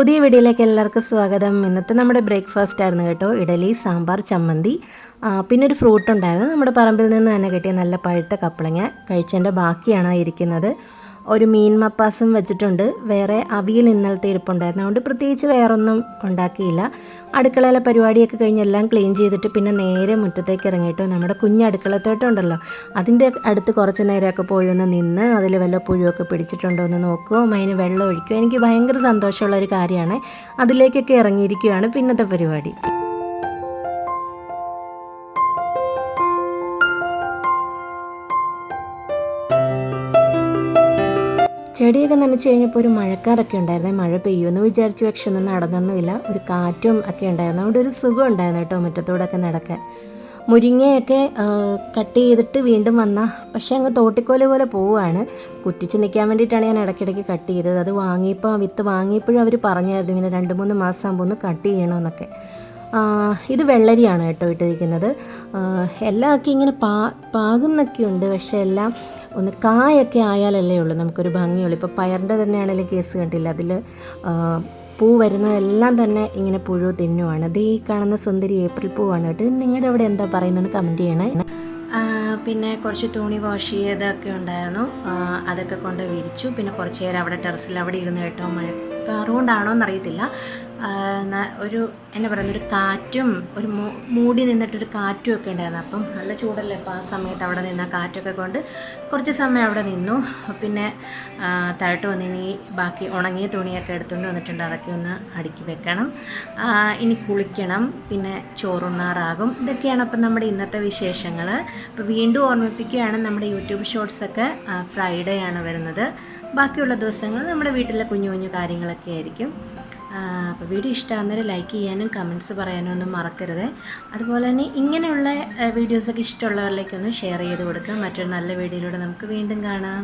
പുതിയ വീഡിയോയിലേക്ക് എല്ലാവർക്കും സ്വാഗതം. ഇന്നത്തെ നമ്മുടെ ബ്രേക്ക്ഫാസ്റ്റ് ആയിരുന്നു കേട്ടോ. ഇഡലി സാമ്പാർ ചമ്മന്തി. പിന്നെ ഒരു ഫ്രൂട്ട് ഉണ്ടായിരുന്നു. നമ്മുടെ പറമ്പിൽ നിന്ന് തന്നെ കിട്ടിയ നല്ല പഴുത്ത കപ്പളങ്ങ. കഴിച്ചതിന്റെ ബാക്കിയാണ് ഇരിക്കുന്നത്. ഒരു മീൻ മപ്പാസും വെച്ചിട്ടുണ്ട്. വേറെ അവിയൽ ഇന്നലത്തെ ഇരിപ്പുണ്ടായിരുന്നു. അതുകൊണ്ട് പ്രത്യേകിച്ച് വേറൊന്നും ഉണ്ടാക്കിയില്ല. അടുക്കളയിലെ പരിപാടിയൊക്കെ കഴിഞ്ഞ് എല്ലാം ക്ലീൻ ചെയ്തിട്ട് പിന്നെ നേരെ മുറ്റത്തേക്ക് ഇറങ്ങിയിട്ട് നമ്മുടെ കുഞ്ഞ് അടുക്കളത്തോട്ടുണ്ടല്ലോ അതിന്റെ അടുത്ത് കുറച്ച് നേരമൊക്കെ പോയി ഒന്ന് നിന്ന് അതിൽ വല്ല പുഴുവൊക്കെ പിടിച്ചിട്ടുണ്ടോ എന്ന് നോക്കുകയും അതിന് വെള്ളം ഒഴിക്കുകയും എനിക്ക് ഭയങ്കര സന്തോഷമുള്ള ഒരു കാര്യമാണ്. അതിലേക്കൊക്കെ ഇറങ്ങിയിരിക്കുകയാണ് പിന്നത്തെ പരിപാടി. ചെടിയൊക്കെ നനച്ച് കഴിഞ്ഞപ്പോൾ ഒരു മഴക്കാരൊക്കെ ഉണ്ടായിരുന്നു. മഴ പെയ്യുമെന്ന് വിചാരിച്ചു പക്ഷെ ഒന്നും നടന്നൊന്നുമില്ല. ഒരു കാറ്റും ഒക്കെ ഉണ്ടായിരുന്നു. അവിടെ ഒരു സുഖം ഉണ്ടായിരുന്നു കേട്ടോ മുറ്റത്തോടൊക്കെ നടക്കാൻ. മുരിങ്ങയൊക്കെ കട്ട് ചെയ്തിട്ട് വീണ്ടും വന്ന പക്ഷേ അങ്ങ് തോട്ടിക്കോൽ പോലെ പോവുകയാണ്. കുറ്റിച്ച് നിൽക്കാൻ വേണ്ടിയിട്ടാണ് ഞാൻ ഇടയ്ക്കിടയ്ക്ക് കട്ട് ചെയ്തത്. അത് വാങ്ങിയപ്പോൾ വിത്ത് വാങ്ങിയപ്പോഴും അവർ പറഞ്ഞായിരുന്നു ഇങ്ങനെ രണ്ട് മൂന്ന് മാസം ആകുമ്പോൾ ഒന്ന് കട്ട് ചെയ്യണമെന്നൊക്കെ ഇത് വെള്ളരിയാണ് കേട്ടോ ഇട്ടിരിക്കുന്നത്. എല്ലാമൊക്കെ ഇങ്ങനെ പാ പാകുന്നൊക്കെ ഉണ്ട് പക്ഷെ എല്ലാം ഒന്ന് കായൊക്കെ ആയാലല്ലേ ഉള്ളൂ നമുക്കൊരു ഭംഗിയുള്ളൂ. ഇപ്പോൾ പയറിന്റെ തന്നെയാണെങ്കിലും കേസ് കണ്ടില്ല അതിൽ പൂ വരുന്നതെല്ലാം തന്നെ ഇങ്ങനെ പുഴു തിന്നുവാണ്. അത് ഈ കാണുന്ന സുന്ദരി ഏപ്രിൽ പൂവാണ് കേട്ടോ. നിങ്ങളുടെ അവിടെ എന്താ പറയുന്നത് കമന്റ് ചെയ്യണേ. പിന്നെ കുറച്ച് തുണി വാഷ് ചെയ്തൊക്കെ ഉണ്ടായിരുന്നു. അതൊക്കെ കൊണ്ട് വിരിച്ചു. പിന്നെ കുറച്ച് നേരം അവിടെ ടെറസിൽ അവിടെ ഇരുന്ന് കേട്ടോ മഴക്കാറുകൊണ്ടാണോ എന്നറിയത്തില്ല ആ, ന- ഒരു എന്നാ പറയുന്ന ഒരു കാറ്റും ഒരു മൂടി നിന്നിട്ടൊരു കാറ്റും ഒക്കെ ഉണ്ടായിരുന്നു. അപ്പം നല്ല ചൂടല്ലേ? അപ്പോൾ ആ സമയത്ത് അവിടെ നിന്ന കാറ്റൊക്കെ കൊണ്ട് കുറച്ച് സമയം അവിടെ നിന്നു. പിന്നെ തഴട്ട് വന്ന് ബാക്കി ഉണങ്ങിയ തുണിയൊക്കെ എടുത്തുകൊണ്ട് വന്നിട്ടുണ്ട്. അതൊക്കെ ഒന്ന് അടുക്കി വെക്കണം. ഇനി കുളിക്കണം. പിന്നെ ചോറുണ്ണാറാകും. ഇതൊക്കെയാണ് അപ്പം നമ്മുടെ ഇന്നത്തെ വിശേഷങ്ങൾ. അപ്പോൾ വീണ്ടും ഓർമ്മിപ്പിക്കുകയാണ് നമ്മുടെ യൂട്യൂബ് ഷോർട്സൊക്കെ ഫ്രൈഡേ ആണ് വരുന്നത്. ബാക്കിയുള്ള ദിവസങ്ങൾ നമ്മുടെ വീട്ടിലെ കുഞ്ഞു കുഞ്ഞു കാര്യങ്ങളൊക്കെ ആയിരിക്കും. അപ്പോൾ വീഡിയോ ഇഷ്ടമാകുന്നവർ ലൈക്ക് ചെയ്യാനും കമന്റ്സ് പറയാനും ഒന്നും മറക്കരുത്. അതുപോലെ തന്നെ ഇങ്ങനെയുള്ള വീഡിയോസൊക്കെ ഇഷ്ടമുള്ളവരിലേക്കൊന്ന് ഷെയർ ചെയ്ത് കൊടുക്കുക മറ്റൊരു നല്ല വീഡിയോയിലൂടെ നമുക്ക് വീണ്ടും കാണാം.